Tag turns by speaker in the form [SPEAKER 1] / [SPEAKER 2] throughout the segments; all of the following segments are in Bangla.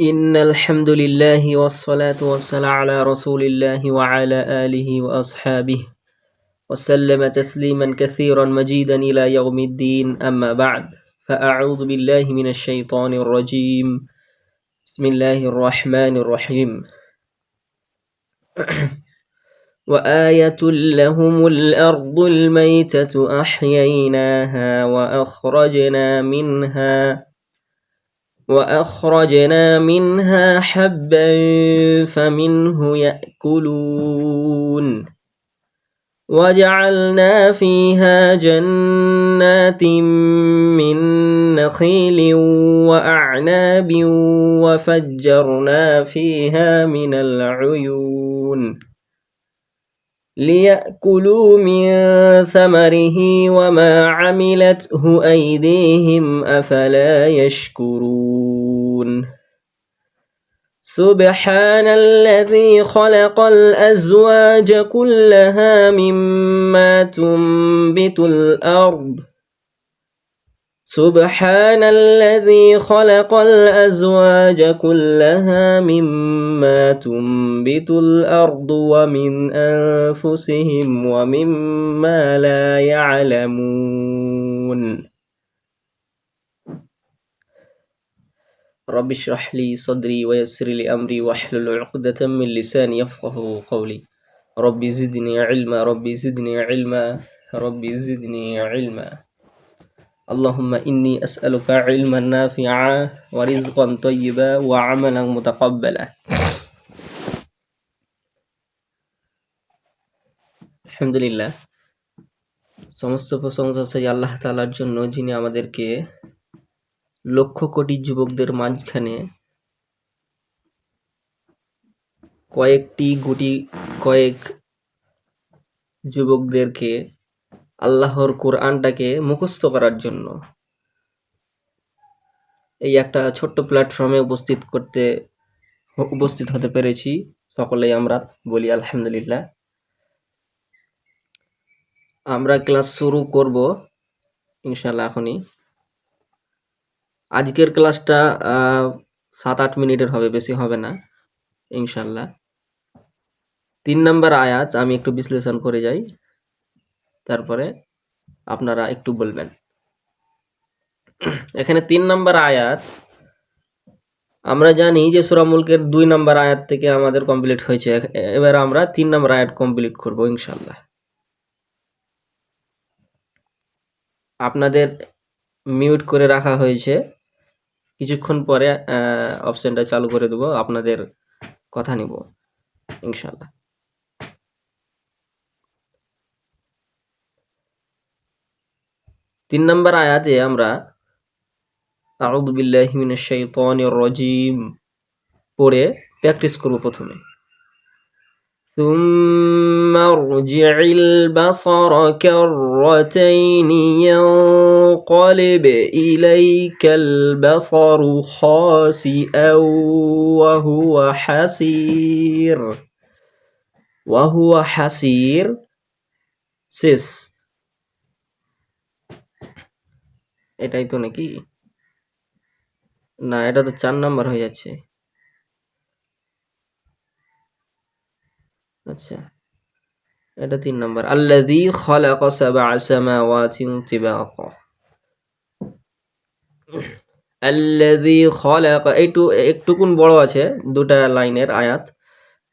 [SPEAKER 1] إن الحمد لله والصلاة والسلام على رسول الله وعلى آله وأصحابه وسلم تسليما كثيرا مجيدا إلى يوم الدين. أما بعد فأعوذ بالله من الشيطان الرجيم. بسم الله الرحمن الرحيم. وآية لهم الأرض الميتة أحييناها وأخرجنا منها. وأخرجنا منها حبا فمنه يأكلون. وجعلنا فيها جنات من نخيل وأعناب وفجرنا فيها من العيون. ليأكلوا من ثمره وما عملته أيديهم أفلا يشكرون. سبحان الذي خلق الأزواج كلها مما تنبت الأرض سبحان الذي خلق الأزواج كلها مما تنبت الأرض ومن أنفسهم ومما لا يعلمون. رب اشرح لي صدري ويسر لي أمري واحلل عقدة من لساني يفقه قولي. ربي زدني علما ربي زدني علما ربي زدني علما. اللهم إني أسألك علما نافعا ورزقا طيبا وعملا متقبلا আলহামদুলিল্লাহ সমস্ত প্রশংসা সেই আল্লাহ তালার জন্য যিনি আমাদেরকে লক্ষ কোটি যুবকদের মাঝখানে কয়েকটি গুটি কয়েক যুবকদেরকে আল্লাহর কোরআনটাকে মুখস্থ করার জন্য। এই একটা ছোট্ট প্ল্যাটফর্মে উপস্থিত করতে, উপস্থিত হতে পেরেছি। সকলেই আমরা বলি আলহামদুলিল্লাহ। আমরা ক্লাস শুরু করব ইনশাল্লাহ এখনই। আজকের ক্লাসটা সাত আট মিনিটের হবে, বেশি হবে না ইনশাল্লাহ তিন নাম্বার আয়াত, আমি একটু বিশ্লেষণ করে যাই। তারপরে আপনারা একটু বলবেন। এখানে তিন নাম্বার আয়াত। আমরা জানি যে সুরা মুলকের দুই নাম্বার আয়াত থেকে আমাদের কমপ্লিট হয়েছে। এবার আমরা তিন নাম্বার আয়াত কমপ্লিট করব ইনশাল্লাহ আপনাদের মিউট করে রাখা হয়েছে। কিছুক্ষণ পরে অপশনটা চালু করে দেব। আপনাদের কথা নিব ইনশাল্লাহ তিন নম্বর আয়াতে আমরা আউযু বিল্লাহি মিনাশ শাইতানির রাজিম পড়ে প্র্যাকটিস করব প্রথমে ثم ارجع البصر كرتين ينقلب إليك البصر خاسئا وهو حسير وهو حسير سيس এটাই তো নাকি? না, এটা তো চার নাম্বার হয়ে যাচ্ছে। আচ্ছা এটা তিন নাম্বার। আল্লাযী খালাকা সাবআ সামাওয়াতিন তিবাকা। আল্লাযী খালাকা একটু একটুকুন বড় আছে দুটা লাইনের আয়াত।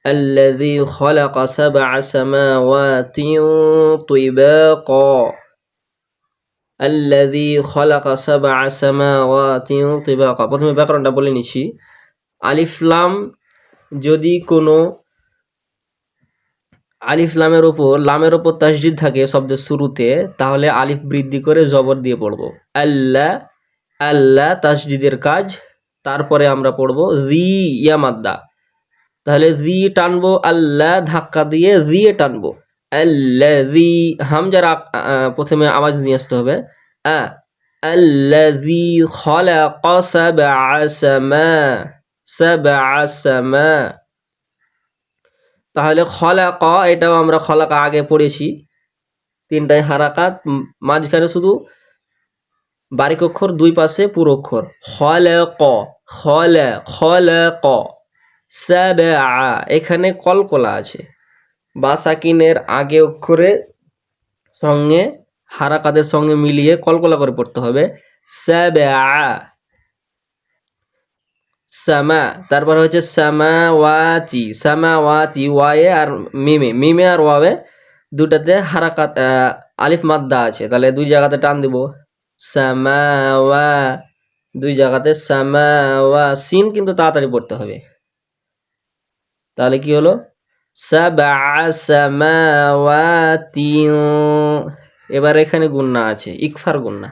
[SPEAKER 1] আল্লাযী খালাকা সাবআ সামাওয়াতিন তিবাকা। আল্লাযী খালাকা সাবআ সামাওয়াতিন তিবাকা। প্রথমে ব্যাকরণটা বলে নিছি আলিফলাম যদি কোনো আলিফ লামের ওপর লামের ওপর তাসজিদ থাকে শব্দের শুরুতে, তাহলে আলিফ বৃদ্ধি করে জবর দিয়ে পড়ব। আল্লাহ আল্লাহ তাসজিদের কাজ। তারপরে আমরা পড়ব রি ইয়ামাদ্দা তাহলে রি টানবো আল্লাহ ধাক্কা দিয়ে রিয়ে টানবো। আল্লাহ রি হামজার প্রথমে আওয়াজ নিয়ে আসতে হবে। আ, আল্লাযী খালাকা সাবআ সামা সাবআ সামা। তাহলে খলাকা, এটাও আমরা খলাকা আগে পড়েছি। তিনটায় হারাকাত মাঝখানে শুধু বারিক অক্ষর, দুই পাশে পুরো অক্ষর। হলে ক হলে হলে ক এখানে কলকলা আছে। বা সাকিনের আগে অক্ষরে সঙ্গে, হারাকাদের সঙ্গে মিলিয়ে কলকলা করে পড়তে হবে। সামা, তারপর হচ্ছে সামাওয়াতি। সামাওয়াতি, ওয়ায়ে আর মিমে। মিমে আর ওয়াবে দুটাতে হারাকাত আলিফ মাদ্দা আছে। তাহলে দুই জায়গাতে টান দিব। সামাওয়া, দুই জায়গাতে সামাওয়া। সিন কিন্তু তাড়াতাড়ি পড়তে হবে। তাহলে কি হলো? সাবা সামাওয়াতি এবার এখানে গুন্না আছে, ইকফার গুন্না।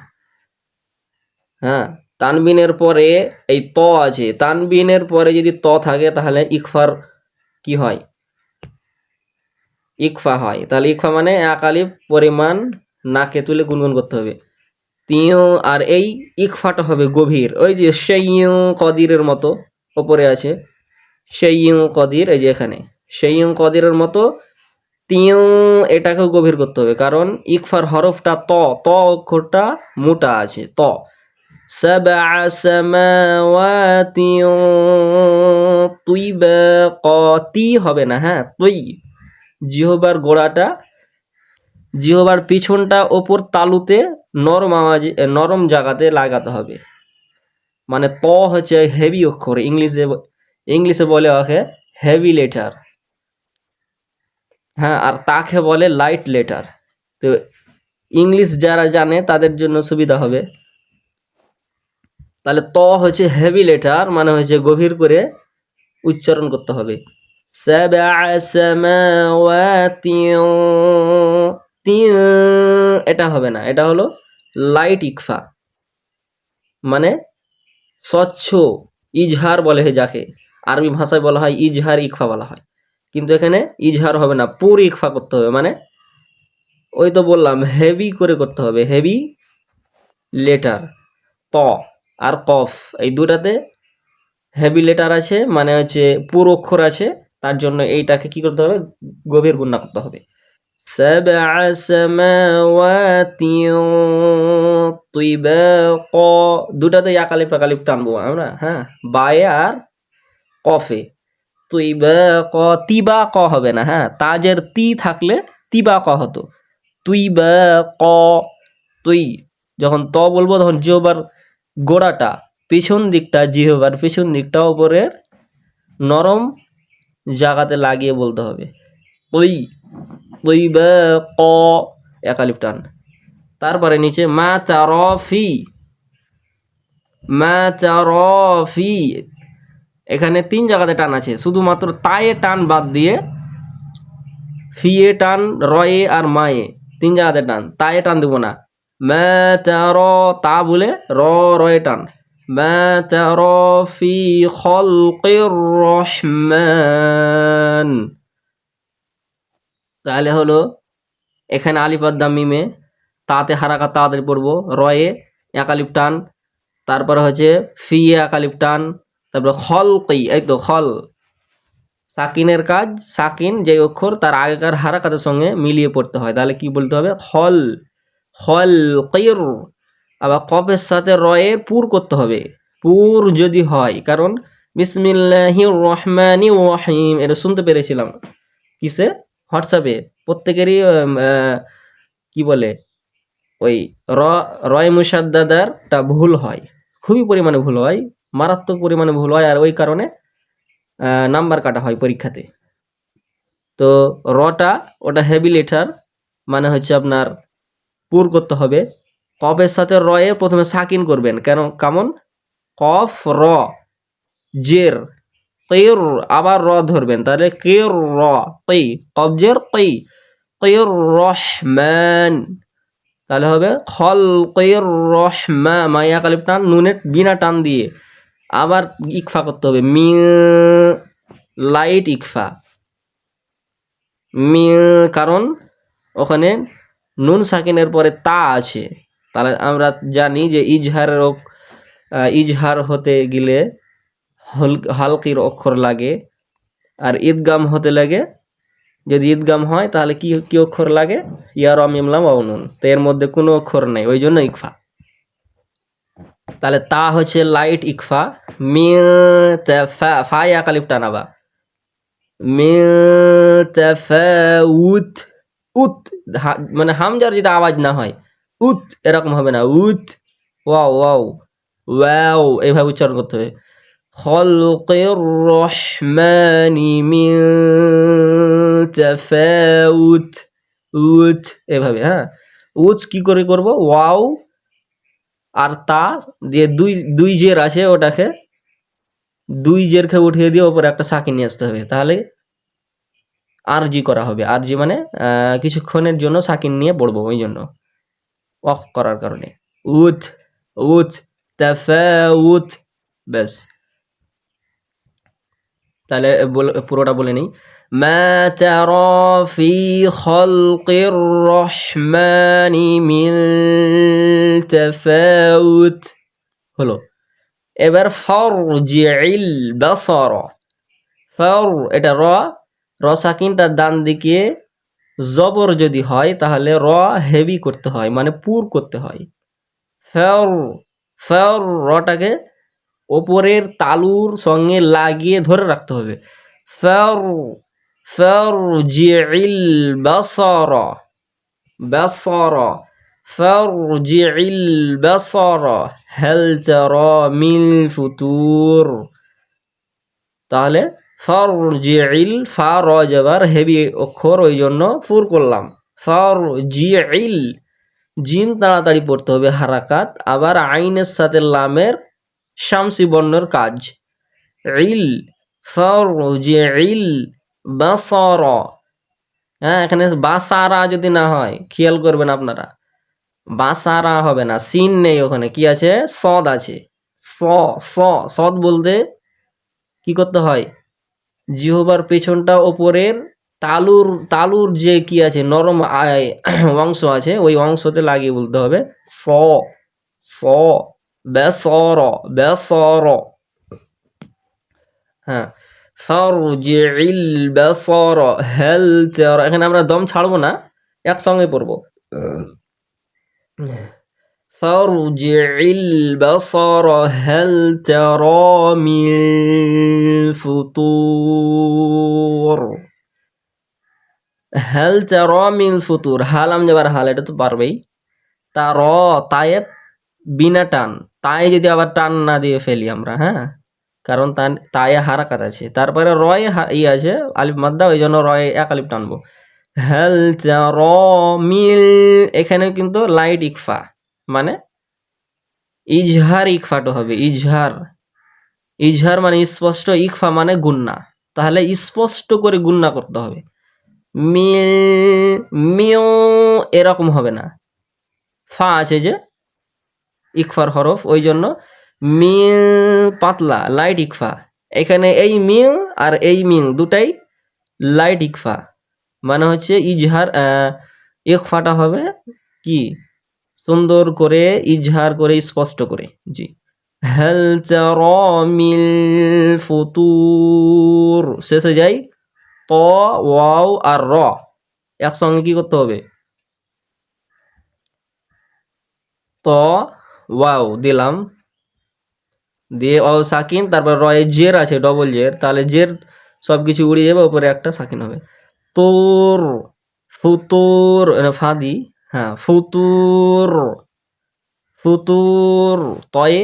[SPEAKER 1] হ্যাঁ তানবিনের পরে এই ত আছে। তানবিনের পরে যদি ত থাকে, তাহলে ইকফার কি হয়? ইকফা হয়। তাহলে ইকফা মানে আলিফ পরিমাণ নাকে তুলে গুনগুন করতে হবে। তিও আর এই ইকফাটা হবে গভীর। ওই যে সেইউ কদিরের মতো ওপরে আছে। সেইউ কদির, এই যে এখানে। সেইউ কদিরের মতো তিও এটাকেও গভীর করতে হবে কারণ ইকফার হরফটা ত ত অক্ষরটা মোটা আছে ত سبع سماوات طباقا হবে না হ্যাঁ তুই জিহবার গোড়াটা জিহবার পিছনটা ওপর তালুতে নরম আওয়াজ নরম জায়গাতে লাগাতে হবে মানে ত হচ্ছে হেভি অক্ষর ইংলিশে ইংলিশে বলে ওকে হেভি লেটার হ্যাঁ আর তাকে বলে লাইট লেটার তো ইংলিশ যারা জানে, তাদের জন্য সুবিধা হবে। তাহলে ত হচ্ছে হেভি লেটার মানে হচ্ছে গভীর করে উচ্চারণ করতে হবে। এটা হবে না, এটা হলো লাইট ইকফা। মানে স্বচ্ছ, ইজহার বলে হয় যাকে। আরবি ভাষায় বলা হয় ইজহার ইকফা বলা হয়। কিন্তু এখানে ইজহার হবে না পুর ইকফা করতে হবে মানে ওই তো বললাম হেভি করে করতে হবে হেভি লেটার ত আর কফ এই দুটাতে হেভি লেটার আছে মানে হচ্ছে পুর অক্ষর আছে তার জন্য এইটাকে কি করতে হবে গভীর গুণা করতে হবে سبع سماوات طباقا দুটাতে একালিপ একালিপ টানবো আমরা হ্যাঁ বায়ে আর কফে তুইবাক তিবা ক হবে না হ্যাঁ? তাজের তি থাকলে তিবা ক হতো। তুই বা ক, তুই, যখন ত বলব তখন জিহবার গোড়াটা, পিছন দিকটা, জিহবার পিছন দিকটা ওপরের নরম জায়গাতে লাগিয়ে বলতে হবে। তুই বা ক, একালিপ টান। তারপরে নিচে মা চারফি মা চারফি এখানে তিন জায়গাতে টান আছে, শুধুমাত্র তায়ে টান বাদ দিয়ে ফিয়ে টান, রয়ে আর মায়ে, তিন জায়গাতে টান তায়ে টান দেবো না। মা চার তা বলে র, রয়ে টান। মা চার ফি, খলকির রহমান। তাহলে হলো এখানে আলিপাদ্দাম মিমে, তাতে হারাকা তাড়াতাড়ি পড়ব, রয়ে একালিপ টান, তারপরে হচ্ছে ফিয়ে একালিপ টান তারপরে খলকি, এই তো খল। সাকিনের কাজ, সাকিন, যে অক্ষর, তার আগেকার হারাকাতের সঙ্গে মিলিয়ে পড়তে হয়। তাহলে কি বলতে হবে? খল খল কৈর আবার কপের সাথে রয়ের পুর করতে হবে। পুর যদি হয়, কারণ বিসমিল্লাহির রহমানি রহিম, এটা শুনতে পেরেছিলাম। কিসে? হোয়াটসঅ্যাপে। প্রত্যেকেরই কি বলে? ওই র, রয় মুসাদ্দাদারটা ভুল হয়। খুবই পরিমাণে ভুল হয়। মারাত্মক পরিমাণে ভুল হয়, আর ওই কারণে নাম্বার কাটা হয় পরীক্ষাতে। তো রটা, ওটা হেভি লেটার মানে হচ্ছে আপনার পুর করতে হবে। কফের সাথে রয়ে প্রথমে সাকিন করবেন। কেন? কেমন, কফ, র, জের কের আবার র ধরবেন। তাহলে কের র কই কবজের কই কের রহমান। তাহলে হবে খল কের রহমা, মাইয়া কালিপ টান, নুনের বিনা টান দিয়ে। আবার ইকফা করতে হবে। Me light ইকফা। মি কারণ ওখানে নুন সাকিনের পরে তা আছে। তাহলে আমরা জানি যে ইজহারের ইজহার হতে গেলে হল- হালকির অক্ষর লাগে আর ঈদগাম হতে লাগে। যদি ঈদগাম হয় তাহলে কি কি অক্ষর লাগে? ইয়ার অমিমলাম অনুন তো এর মধ্যে কোনো অক্ষর নেই, ওই জন্য ইকফা। তাহলে তা হচ্ছে লাইট ইকফা মি ফা একালিফ টানাবা মি উত উত মানে হামজার যদি আওয়াজ না হয়, উত এরকম হবে না, উত, ওয়াও ওয়াও ওয়াও, এইভাবে উচ্চারণ করতে হবে। খলকের রহমানি মিন তাফাউত উত এভাবে হ্যাঁ? উচ কি করে করব? ওয়াও আর তা দিয়ে দুই দুই জের আছে ওটাকে। দুই জেরকে উঠিয়ে দিয়ে ওপরে একটা সাকি নিয়ে আসতে হবে। তাহলে আরজি করা হবে। আরজি মানে কিছুক্ষণের জন্য সাকিন নিয়ে পড়ব ওই জন্য। অফ করার কারণে। উথ উথ তাফাউত ব্যাস। তাহলে পুরোটা বলে নেই। মা তারা ফি খালকির রহমানি মিন তাফাউত। হলো, এবার ফারজিল বাসার। ফার, এটা র র সাকিনটা ডান দিকে জবর যদি হয়, তাহলে র হেভি করতে হয় মানে পুর করতে হয়। ফের ফের, রটাকে ওপরের তালুর সঙ্গে লাগিয়ে ধরে রাখতে হবে। ফের ফারজি'ল বাসারা বাসারা ফারজি'ল বাসারা হাল তারা মিন ফুতুর তাহলে ফারজি'ল ফা র জবর হেভি অক্ষর ওই জন্য ফুর করলাম। ফারজি'ল জিম তাড়াতাড়ি পড়তে হবে হারাকাত, আবার আইনের সাথে লামের শামসি বর্ণের কাজ। ইল ফারজি'ল বাসার। হ্যাঁ এখানে বাসারা যদি না হয়, খেয়াল করবেন আপনারা। বাসারা হবে না, সিন নেই ওখানে। কি আছে? সদ আছে। স স, সদ বলতে কি করতে হয়? জিহবার পেছনটা ওপরের তালুর তালুর যে কি আছে, নরম অংশ আছে, ওই অংশতে লাগিয়ে বলতে হবে স। স বেসর। হ্যাঁ ফারজিল বাসার, হেল এখানে আমরা দম ছাড়বো না, একসঙ্গে পড়ব। ফারজিল বাসার, হেল মিন ফুতুর। হেল মিন ফুতুর, হাল আম যাবার হাল, এটা তো পারবেই। তা র তায়ে বিনা টান। তাই যদি আবার টান না দিয়ে ফেলি আমরা হ্যাঁ? কারণ তা- তায়ে হারাকাত আছে। তারপরে রয়ে ই আছে, আলিফ মাদ্দা ওই জন্য রয়ে এক আলিফ টানবো হেল র মিল, এখানে কিন্তু লাইট ইকফা মানে ইজহার ইকফাটো হবে, ইজহার। ইজহার মানে স্পষ্ট, ইকফা মানে গুন্না। তাহলে স্পষ্ট করে গুন্না করতে হবে। মিল মিও এরকম হবে না। ফা আছে যে, ইকফার হরফ, ওই জন্য মিল পাতলা, লাইট ইকফা। এখানে এই মিল আর এই মিল দুটাই লাইট ইকফা। মানে হচ্ছে ইজহার ইকফাটা হবে কি? সুন্দর করে, ইজহার করে, স্পষ্ট করে। জি। হেল মিল শেষে যাই। ত, ওয়াও আর র। একসঙ্গে কি করতে হবে? ত, ওয়াও দিলাম। দিয়ে অ সাকিন, তারপর রয়ে জের আছে ডবল জের, তাহলে জের সব কিছু উড়ে যাবে উপরে একটা সাকিন হবে। তোর, ফুতুর ফাদি হ্যাঁ ফুতুর ফুতুর, তয়ে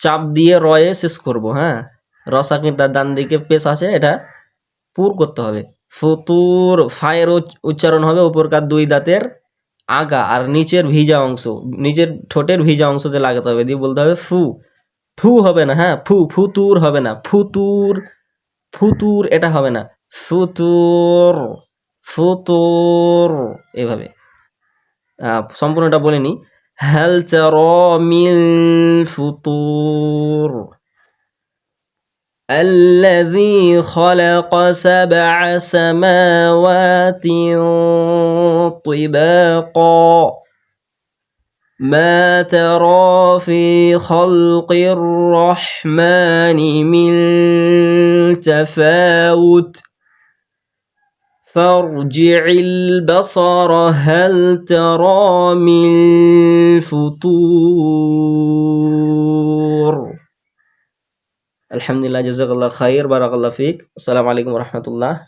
[SPEAKER 1] চাপ দিয়ে রয়ে শেষ করব হ্যাঁ? রসাকিনটা ডান দিকে পেশ আছে, এটা পুর করতে হবে। ফুতুর, ফায়ের উচ্চারণ হবে উপরকার দুই দাঁতের আগা, আর নিচের ভিজা অংশ, নিচের ঠোঁটের ভিজা অংশতে লাগাতে হবে, দিয়ে বলতে হবে ফু। ফু হবে না হ্যাঁ ফু ফুতুর হবে না ফুতুর ফুতুর এটা হবে না ফুতুর ফুতুর এভাবে আহ, সম্পূর্ণটা বলিনি هل ترى من فطور الذي خلق سبع سماوات طباقا ما ترى في خلق الرحمن من تفاوت فارجع البصر هل ترى من فطور. الحمد لله جزاك الله خير بارك الله فيك. السلام عليكم ورحمة الله.